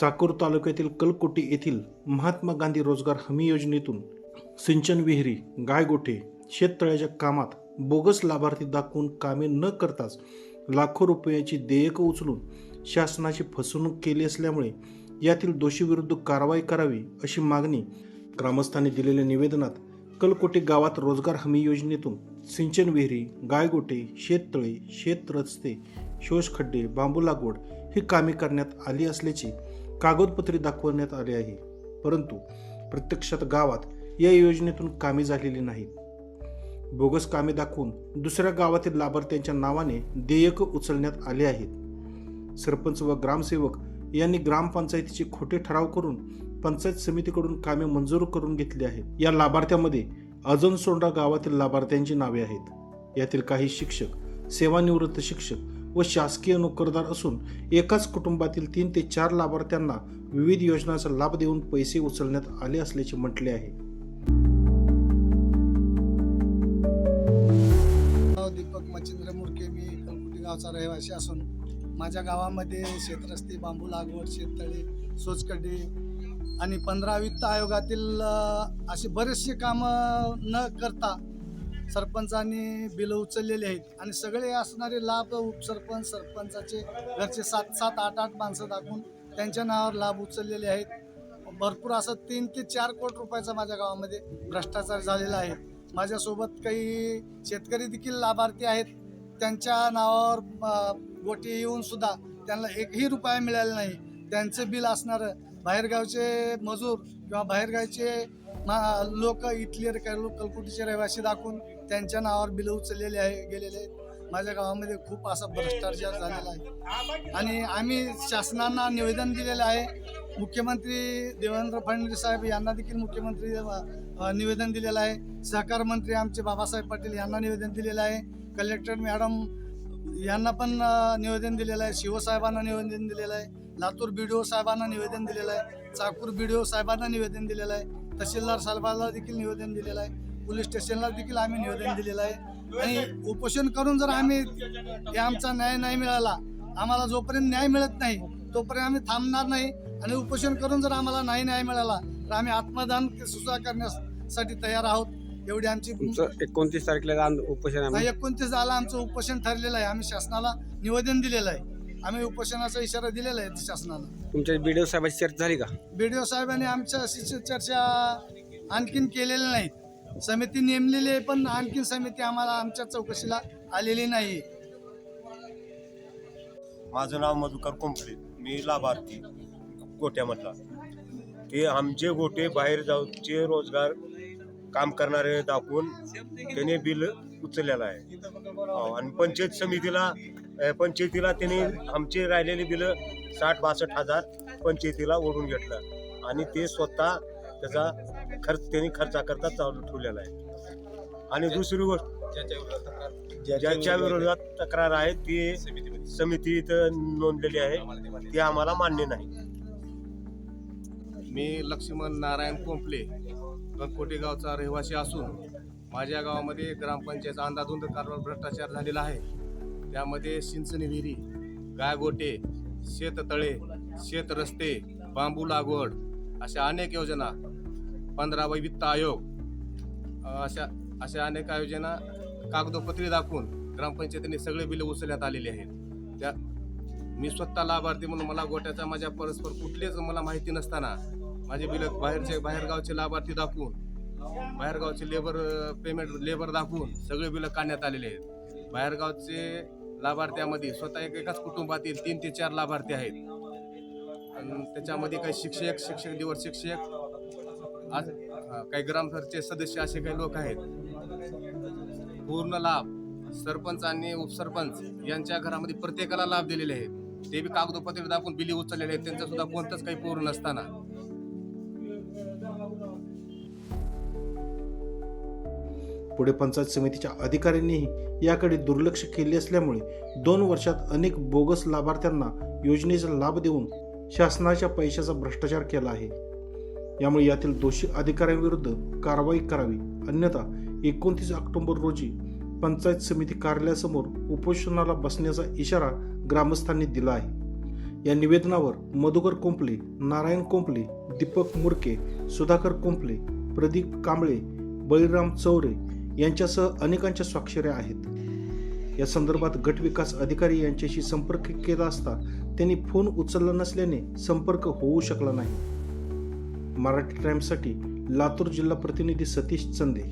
चाकूर तालुक्यातील कलकोटी येथील महात्मा गांधी रोजगार हमी योजनेतून सिंचन विहिरी गायगोठे शेततळ्याच्या कामात बोगस लाभार्थी दाखवून कामे न करताच लाखो रुपयाची देयकं उचलून शासनाची फसवणूक केली असल्यामुळे यातील दोषीविरुद्ध कारवाई करावी अशी मागणी ग्रामस्थांनी दिलेल्या निवेदनात कलकोटे गावात रोजगार हमी योजनेतून सिंचन विहिरी गायगोटे शेततळे शेत रस्ते शोषखड्डे बांबू लागवड ही कामे करण्यात आली असल्याची कागदपत्रे दाखवण्यात आले आहे. परंतु प्रत्यक्षात गावात या योजनेतून कामे झालेली नाहीत. बोगस कामे दाखवून दुसऱ्या गावातील लाभार्थ्यांच्या नावाने देयक उचलण्यात आले आहेत. सरपंच व ग्रामसेवक यांनी ग्रामपंचायतीचे खोटे ठराव करून पंचायत समितीकडून कामे मंजूर करून घेतली आहेत. या लाभार्थ्यामध्ये अजून सोंडा गावातील लाभार्थ्यांची नावे आहेत. यातील काही शिक्षक सेवानिवृत्त शिक्षक व शासकीय नोकरदार असून एकाच कुटुंबातील तीन ते चार लाभार्थ्यांना विविध योजनांचा लाभ देऊन पैसे उचलण्यात आले असल्याचे म्हटले आहे. दीपक मच्छिंद्र मुरके मी कलकुटी गावचा रहिवासी असून माझ्या गावामध्ये शेतरस्ते बांबू लागवड शेततळे सोचकडे आणि पंधरा वित्त आयोगातील असे बरेचसे कामं न करता सरपंचांनी बिलं उचललेली आहेत. आणि सगळे असणारे लाभ उपसरपंच सरपंचाचे घरचे सात सात आठ आठ माणसं दाखवून त्यांच्या नावावर लाभ उचललेले आहेत. भरपूर असं तीन ते चार कोटी रुपयाचा माझ्या गावामध्ये भ्रष्टाचार झालेला आहे. माझ्यासोबत काही शेतकरी देखील लाभार्थी आहेत. त्यांच्या नावावर गोटी येऊन सुद्धा त्यांना एकही रुपया मिळाला नाही. त्यांचं बिल असणारं बाहेरगावचे मजूर किंवा बाहेरगावचे लोक इथले लोक कलकुटीचे रहिवासी दाखवून त्यांच्या नावावर बिलं उचललेले आहे गेलेले. आहेत माझ्या गावामध्ये खूप असा भ्रष्टाचार झालेला आहे. आणि आम्ही शासनांना निवेदन दिलेलं आहे. मुख्यमंत्री देवेंद्र फडणवीस साहेब यांना देखील मुख्यमंत्री निवेदन दिलेलं आहे. सहकार मंत्री आमचे बाबासाहेब पाटील यांना निवेदन दिलेलं आहे. कलेक्टर मॅडम यांना पण निवेदन दिलेलं आहे. शिवसाहेबांना निवेदन दिलेलं आहे. लातूर बी डी ओ साहेबांना निवेदन दिलेलं आहे. चाकूर बी डी ओ साहेबांना निवेदन दिलेलं आहे. तहसीलदार साहेबांना देखील निवेदन दिलेलं आहे. पोलीस स्टेशनला देखील आम्ही निवेदन दिलेलं आहे. आणि उपोषण करून जर आम्ही हे आमचा न्याय नाही मिळाला आम्हाला जोपर्यंत न्याय मिळत नाही तोपर्यंत आम्ही थांबणार नाही. आणि उपोषण करून जर आम्हाला नाही न्याय मिळाला तर आम्ही आत्मदान सुद्धा करण्यासाठी तयार आहोत. एवढी आमची एकोणतीस तारखेला उपोषण एकोणतीस आला आमचं उपोषण ठरलेलं आहे. आम्ही शासनाला निवेदन दिलेलं आहे. आम्ही उपोषणाचा इशारा दिलेला आहे शासनाला तुमच्या बीडीओ साहेबांची चर्चा झाली का? बीडीओ साहेबांनी आमच्या अशी चर्चा आणखीन केलेल्या नाहीत समिती नेमलेली आहे पण आणखीन समिती आम्हाला आमच्या चौकशीला आलेली नाही. माझं नाव मधुकर कुंपले मी लाभार्थी गोट्यामधला. ते आमचे गोटे बाहेर जाऊचे रोजगार काम करणारे दाखवून त्याने बिल उचललेलं आहे. हो, आणि पंचायत समितीला पंचायतीला त्याने आमचे राहिलेले बिल साठ बासष्ट हजार पंचायतीला ओढून घेतलं. आणि ते स्वतः त्याचा खर्च त्यांनी खर्चाकरता चालू ठेवलेला आहे. आणि दुसरी गोष्ट ज्याच्या विरोधात तक्रार आहे ती समिती इथं नोंदलेली आहे. ती आम्हाला मान्य नाही. मी लक्ष्मण नारायण कोंपले कणकोटी गावचा रहिवासी असून माझ्या गावामध्ये ग्रामपंचायत अंदाधुंद कारभार भ्रष्टाचार झालेला आहे. त्यामध्ये सिंचनी विहिरी गायगोटे शेततळे शेतरस्ते बांबू लागवड अशा अनेक योजना पंधरावा वित्त आयोग अशा अशा अनेक योजना कागदोपत्री दाखवून ग्रामपंचायतीने सगळे बिलं उचलण्यात आलेली आहेत. त्या मी स्वतः लाभार्थी म्हणून मला गोट्याचा माझ्या परस्पर कुठलेच मला माहिती नसताना माझे बिलं बाहेरचे बाहेरगावचे लाभार्थी दाखवून बाहेरगावचे लेबर पेमेंट लेबर दाखवून सगळे बिलं काढण्यात आलेले आहेत. बाहेरगावचे लाभार्थ्यामध्ये स्वतः एक एकाच कुटुंबातील तीन ते चार लाभार्थी आहेत. आणि त्याच्यामध्ये काही शिक्षक शिक्षक दिवस शिक्षक आज काही ग्रामसभेचे सदस्य असे काही लोक आहेत. पूर्ण लाभ सरपंच आणि उपसरपंच यांच्या घरामध्ये प्रत्येकाला लाभ दिलेले आहेत. ते बी कागदोपत्री दाखवून बिली उचललेले आहेत. त्यांचं सुद्धा कोणतंच काही पूर्ण नसताना. पुढे पंचायत समितीच्या अधिकाऱ्यांनीही याकडे दुर्लक्ष केले असल्यामुळे दोन वर्षात अनेक बोगस लाभार्थ्यांना योजनेचा लाभ देऊन शासनाच्या पैशाचा भ्रष्टाचार केला आहे. यामुळे यातील दोषी अधिकाऱ्यांविरुद्ध कारवाई करावी. अन्यथा एकोणतीस ऑक्टोबर रोजी पंचायत समिती कार्यालयासमोर उपोषणाला बसण्याचा इशारा ग्रामस्थांनी दिला आहे. या निवेदनावर मधुकर कोंपले नारायण कोंपले दीपक मुरके सुधाकर कोंपले प्रदीप कांबळे बळीराम चौरे यांच्यासह अनेकांच्या स्वाक्षऱ्या आहेत. या संदर्भात गट विकास अधिकारी यांच्याशी संपर्क केला असता त्यांनी फोन उचलला नसल्याने संपर्क होऊ शकला नाही. मराठी टाइम्ससाठी लातूर जिल्हा प्रतिनिधी सतीश चंदे.